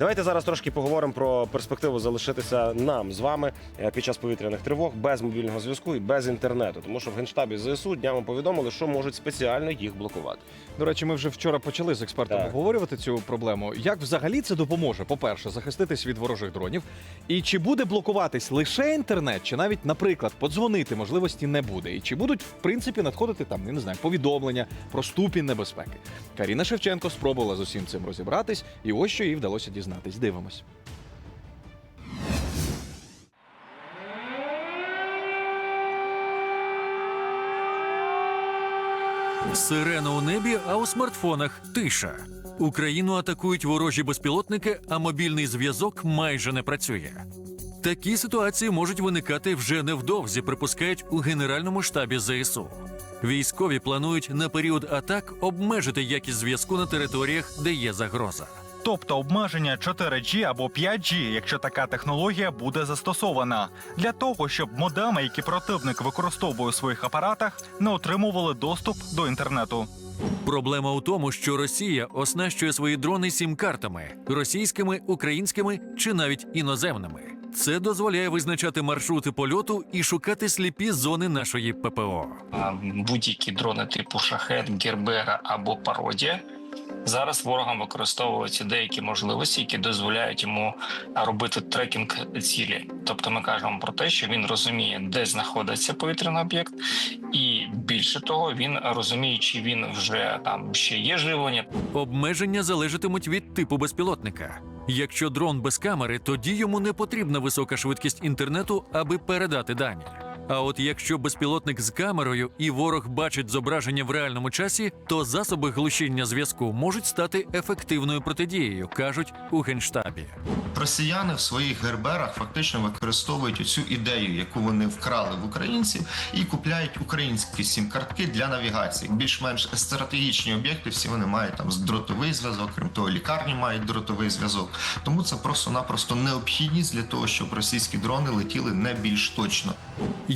Давайте зараз трошки поговоримо про перспективу залишитися нам з вами е, під час повітряних тривог без мобільного зв'язку і без інтернету. Тому що в генштабі ЗСУ днями повідомили, що можуть спеціально їх блокувати. До речі, ми вже вчора почали з експертом обговорювати цю проблему. Як взагалі це допоможе? По-перше, захиститись від ворожих дронів. І чи буде блокуватись лише інтернет, чи навіть, наприклад, подзвонити можливості не буде? І чи будуть в принципі надходити там, я не знаю, повідомлення про ступінь небезпеки? Каріна Шевченко спробувала з усім цим розібратись, і ось що їй вдалося дізнатись. Дивимось. Сирена у небі, а у смартфонах тиша. Україну атакують ворожі безпілотники, а мобільний зв'язок майже не працює. Такі ситуації можуть виникати вже невдовзі, припускають у Генеральному штабі ЗСУ. Військові планують на період атак обмежити якість зв'язку на територіях, де є загроза. Тобто обмеження 4G або 5G, якщо така технологія буде застосована, для того, щоб модеми, які противник використовує у своїх апаратах, не отримували доступ до інтернету. Проблема у тому, що Росія оснащує свої дрони сім-картами російськими, українськими чи навіть іноземними. Це дозволяє визначати маршрути польоту і шукати сліпі зони нашої ППО. будь-які дрони типу шахет, гербера або пародія. Зараз ворогам використовуються деякі можливості, які дозволяють йому робити трекінг цілі. Тобто ми кажемо про те, що він розуміє, де знаходиться повітряний об'єкт, і більше того, він розуміє, чи він вже там ще є живлення, Обмеження залежатимуть від типу безпілотника. Якщо дрон без камери, тоді йому не потрібна висока швидкість інтернету, аби передати дані. А от якщо безпілотник з камерою і ворог бачить зображення в реальному часі, то засоби глушіння зв'язку можуть стати ефективною протидією, кажуть у генштабі. Росіяни в своїх герберах фактично використовують цю ідею, яку вони вкрали в українців, і купляють українські сім-картки для навігації. Більш-менш стратегічні об'єкти всі вони мають там дротовий зв'язок, крім того, лікарні мають дротовий зв'язок. Тому це просто-напросто необхідність для того, щоб російські дрони летіли не більш точно.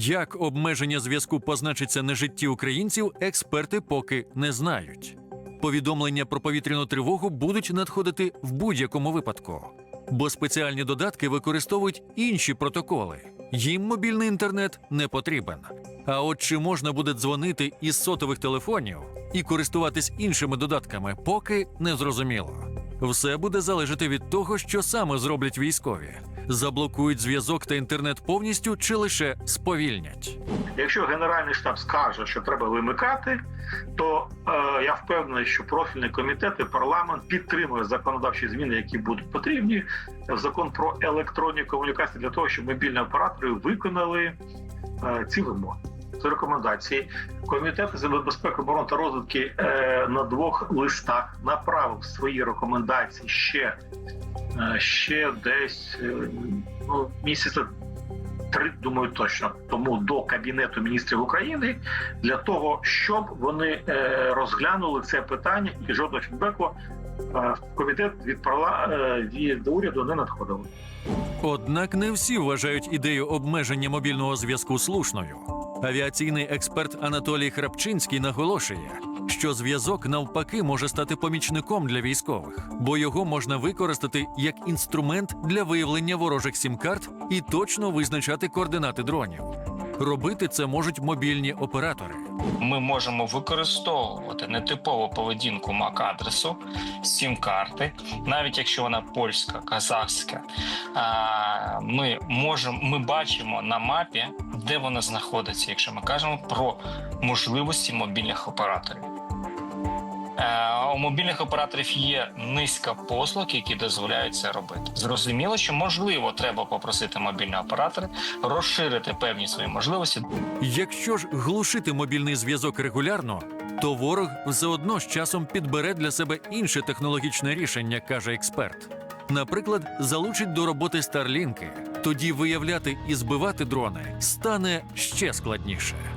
Як обмеження зв'язку позначиться на житті українців, експерти поки не знають. Повідомлення про повітряну тривогу будуть надходити в будь-якому випадку, бо спеціальні додатки використовують інші протоколи. Їм мобільний інтернет не потрібен. А от чи можна буде дзвонити із сотових телефонів і користуватись іншими додатками, поки не зрозуміло. Все буде залежати від того, що саме зроблять військові: заблокують зв'язок та інтернет повністю чи лише сповільнять. Якщо Генеральний штаб скаже, що треба вимикати, то е, я впевнений, що профільний комітет і парламент підтримує законодавчі зміни, які будуть потрібні в закон про електронні комунікації для того, щоб мобільні оператори виконали е, ці вимоги. Рекомендації. Комітет з безпеки оборони та розвитки е, на двох листах направив свої рекомендації ще, е, ще десь е, ну, місяця три, думаю, точно тому до кабінету міністрів України для того, щоб вони розглянули це питання і жодного фідбеку в комітет від парла від уряду не надходило. Однак не всі вважають ідею обмеження мобільного зв'язку слушною. Авіаційний експерт Анатолій Храпчинський наголошує, що зв'язок навпаки може стати помічником для військових, бо його можна використати як інструмент для виявлення ворожих сім-карт і точно визначати координати дронів. Робити це можуть мобільні оператори. ми можемо використовувати нетипову поведінку MAC-адресу, сім-карти, навіть якщо вона польська, казахська. Ми можемо, ми бачимо на мапі, де вона знаходиться, якщо ми кажемо про можливості мобільних операторів. Е, У мобільних операторів є низка послуг, які дозволяють це робити. Зрозуміло, що можливо треба попросити мобільні оператори розширити певні свої можливості Якщо ж глушити мобільний зв'язок регулярно, то ворог все одно з часом підбере для себе інше технологічне рішення, каже експерт. Наприклад, залучить до роботи старлінки. Тоді виявляти і збивати дрони стане ще складніше.